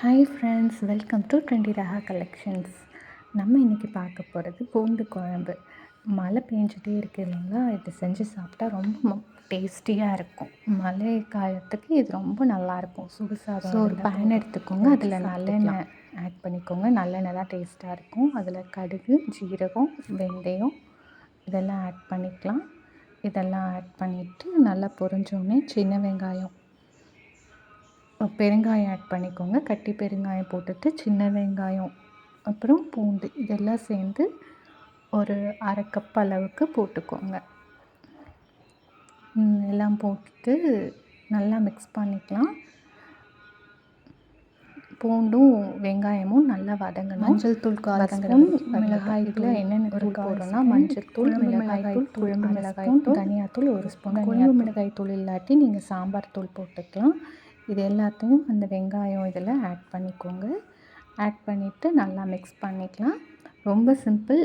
Hi friends welcome to trendy Raha collections நம்ம இன்றைக்கி பார்க்க போகிறது பூண்டு குழம்பு. மழை பெஞ்சிட்டே இருக்கு இல்லைங்களா? இது செஞ்சு சாப்பிட்டா ரொம்ப டேஸ்டியாக இருக்கும். மழை காலத்துக்கு இது ரொம்ப நல்லாயிருக்கும் சுடு சாதம் ஸோ ஒரு பேன் எடுத்துக்கோங்க அதில் நல்லெண்ணெய் ஆட் பண்ணிக்கோங்க. நல்லெண்ணெய் தான் டேஸ்ட்டாக இருக்கும். அதில் கடுகு ஜீரகம் வெந்தயம் இதெல்லாம் ஆட் பண்ணிக்கலாம். இதெல்லாம் ஆட் பண்ணிவிட்டு நல்லா பொரிஞ்சோடனே சின்ன வெங்காயம் பெருங்காயம் ஆட் பண்ணிக்கோங்க. கட்டி பெருங்காயம் போட்டுட்டு சின்ன வெங்காயம் அப்புறம் பூண்டு இதெல்லாம் சேர்ந்து ஒரு அரை கப் அளவுக்கு போட்டுக்கோங்க. எல்லாம் போட்டுட்டு நல்லா மிக்ஸ் பண்ணிக்கலாம். பூண்டும் வெங்காயமும் நல்லா வதங்கணும். மஞ்சள் தூள் வதங்கணும் மிளகாய் தூள் என்னென்ன போடுறோம்னா மஞ்சள் தூள் மிளகாய் தூள் குழம்பு மிளகாய் தூள் தனியாத்தூள் ஒரு ஸ்பூன் குழம்பு மிளகாய் தூள் இல்லாட்டி நீங்கள் சாம்பார் தூள் போட்டுக்கலாம். இது எல்லாத்தையும் அந்த வெங்காயம் இதில் ஆட் பண்ணிக்கோங்க. ஆட் பண்ணிவிட்டு நல்லா மிக்ஸ் பண்ணிக்கலாம். ரொம்ப சிம்பிள்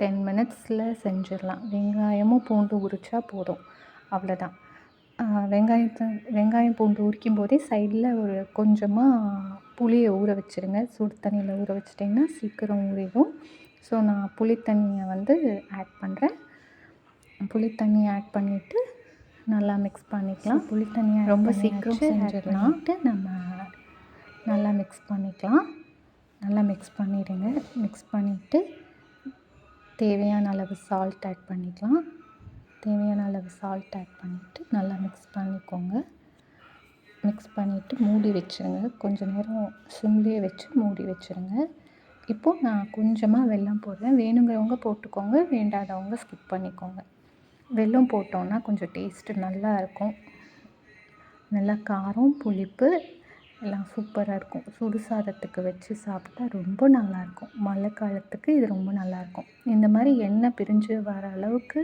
டென் மினிட்ஸில் செஞ்சிடலாம். வெங்காயமும் பூண்டு உரித்தா போதும். அவ்வளோதான் வெங்காயத்தை வெங்காயம் பூண்டு உரிக்கும் போதே சைடில் ஒரு கொஞ்சமாக புளியை ஊற வச்சுருங்க. சுடு தண்ணியில் ஊற வச்சிட்டிங்கன்னா சீக்கிரம் ஊறிடும். ஸோ நான் புளி தண்ணியை வந்து ஆட் பண்ணுறேன் புளி ஆட் பண்ணிவிட்டு நல்லா மிக்ஸ் பண்ணிக்கலாம். புளி தண்ணியாக ரொம்ப சீக்கிரம் செஞ்சிடலாம்ட்டு நம்ம நல்லா மிக்ஸ் பண்ணிக்கலாம். நல்லா மிக்ஸ் பண்ணிடுங்க. மிக்ஸ் பண்ணிவிட்டு தேவையான அளவு சால்ட் ஆட் பண்ணிக்கலாம். தேவையான அளவு சால்ட் ஆட் பண்ணிவிட்டு நல்லா மிக்ஸ் பண்ணிக்கோங்க. மிக்ஸ் பண்ணிவிட்டு மூடி வச்சுருங்க. கொஞ்சம் நேரம் சிம்லேயே வச்சு மூடி வச்சுருங்க. இப்போது நான் கொஞ்சமாக வெல்லம் போடுறேன். வேணுங்கிறவங்க போட்டுக்கோங்க. வேண்டாதவங்க ஸ்கிப் பண்ணிக்கோங்க. வெல்லம் போட்டோன்னா கொஞ்சம் டேஸ்ட்டு நல்லா இருக்கும் நல்லா காரம் புளிப்பு எல்லாம் சூப்பராக இருக்கும். சுடு சாதத்துக்கு வச்சு சாப்பிட்டா ரொம்ப நல்லாயிருக்கும். மழை காலத்துக்கு இது ரொம்ப நல்லாயிருக்கும். இந்த மாதிரி எண்ணெய் பிரிஞ்சு வர அளவுக்கு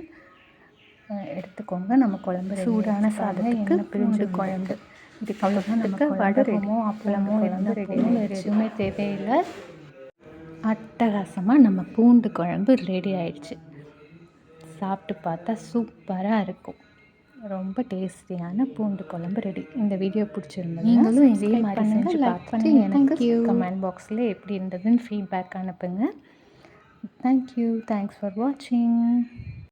எடுத்துக்கோங்க. நம்ம குழம்பு சூடான சாதம் எண்ணெய் பிரிஞ்சு குழம்பு. இதுக்கு அவ்வளோதான் நமக்கு வடகமோ அப்பளமோ எல்லாம் ரெடி வேறு எதுவுமே தேவையில்லை அட்டகாசமாக நம்ம பூண்டு குழம்பு ரெடி ஆயிடுச்சு. சாப்பிட்டு பார்த்தா சூப்பராக இருக்கும். ரொம்ப டேஸ்டியான பூண்டு குழம்பு ரெடி. இந்த வீடியோ பிடிச்சிருந்தது நீங்களும் இதே மாதிரி செஞ்சு பார்த்துட்டு எனக்கு கமெண்ட் பாக்ஸில் எப்படி இருந்ததுன்னு ஃபீட்பேக் அனுப்புங்க. தேங்க்யூ தேங்க்ஸ் ஃபார் வாட்சிங்